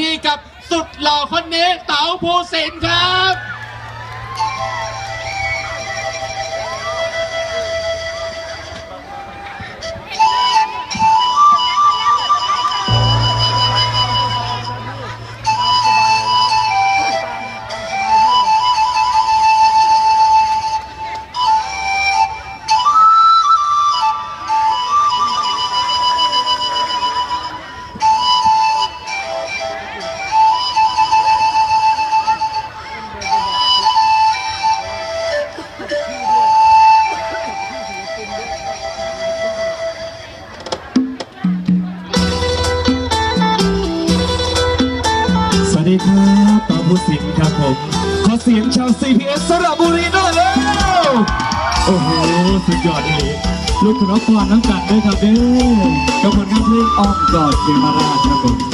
ทีกับสุดหล่อคนนี้เต๋าภูสินครับ ครับต่อผู้สินครับผม ขอเสียงชาว CPS สระบุรีหน่อยแล้วโอ้โห สุดยอดเลยลูกคุณน้องปอนน้ำกัดด้วยครับเด้อกับผลงานเพลงอ้อมกอดเกมาราชครับผม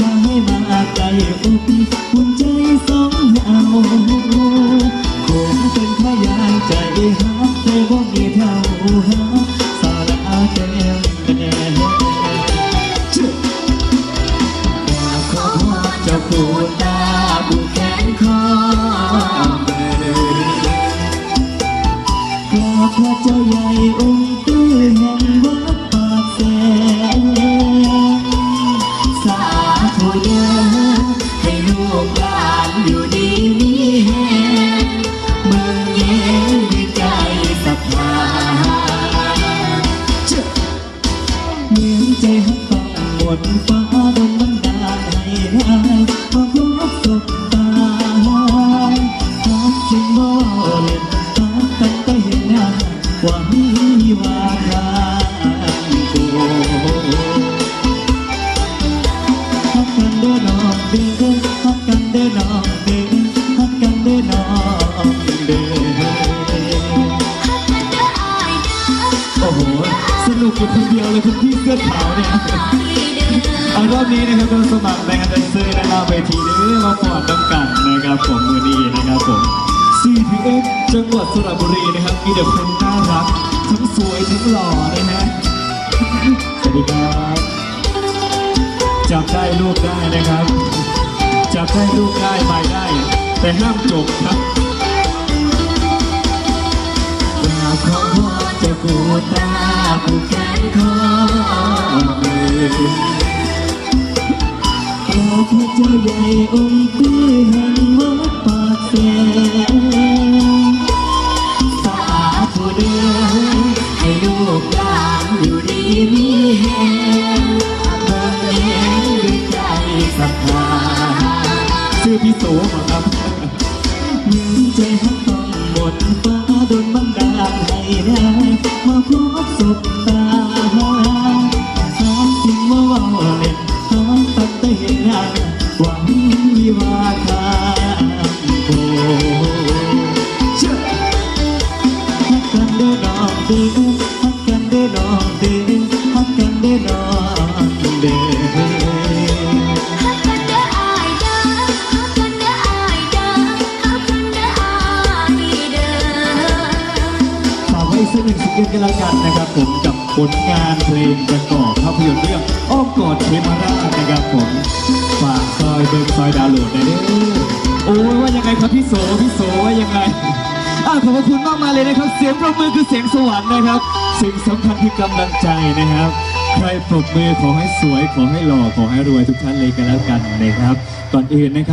มาให้มาไกลอกอุ่นใจสองเอาคงเป็นพยานใจฮักแต่บ่มีเท่าฮักสาระแก้มแน่ชื่อขอพรเจ้าปู่ตาบุแขนคอพระเจ้าใหญ่องค์ตื้อแห่งวัดปากแส ต้องหมดฟ้าดนบันดาลให้ได้มาพบสบตาหากจึงบ่เล่นหากตั้งแต่เห็นหน้าว่ามีว่าทางกูฮักกันเด้อน้องเด้อฮักกันเด้อน้องเด้อฮักกันเด้อน้องเด้อโอ้โหสนุกอยู่คนเดียวเลยคุณพี่เสื้อขาวเนี่ย อารอบนี้นะครับก็สมัครแบงค์แดนเซอร์และหน้าเวทีเด้อมาฟอดน้ำกันนะครับผมมือนี้นะครับผม CPX จังหวัดสระบุรีนะครับมีแต่คนน่ารัก ทั้งสวยทั้งหล่อนะฮะสวัสดีครับจับได้ลูกได้นะครับจับได้ลูกได้ไปได้ แต่ห้ามจบครับกราบขอพรเจ้าปู่ตาผู้แขนคอมือกราบ พระเจ้าใหญ่องค์ตื้อแห่งวัดปากแสนสาธุเด้อให้ลูกหลานอยู่ดีมีแฮงเบิ่งเห็นด้วยใจศรัทธาชื่อพี่โสเหรอครับยืนใจหักต้องหมดฟ้าโดนบันดาลให้ได้มาพบสบตา ฮักกัน้องเด้อฮักกันเด้อน้องเด้อฮักกันเด้อไอเด้าฮักกันเด้องเด้อฝากไว้สักหนึ่งซิงเกิลกันแล้วกันนะครับผมกับผลงานเพลงประกอบภาพยนตร์เรื่องอ้อมกอดเทมาราชนะครับผมฝากซอยเบิร์ซอยดาวโหลดหน่อยเด้อโอ้ยว่ายังไงครับพี่โสพี่โสว่ายังไง อะขอบพระคุณมากมายเลยนะครับ เสียงปรบมือคือเสียงสวรรค์นะครับ สิ่งสำคัญคือกำลังใจนะครับ ใครปรบมือขอให้สวย ขอให้หล่อ ขอให้รวยทุกท่านเลยกันแล้วกันนะครับ ก่อนอื่นนะครับ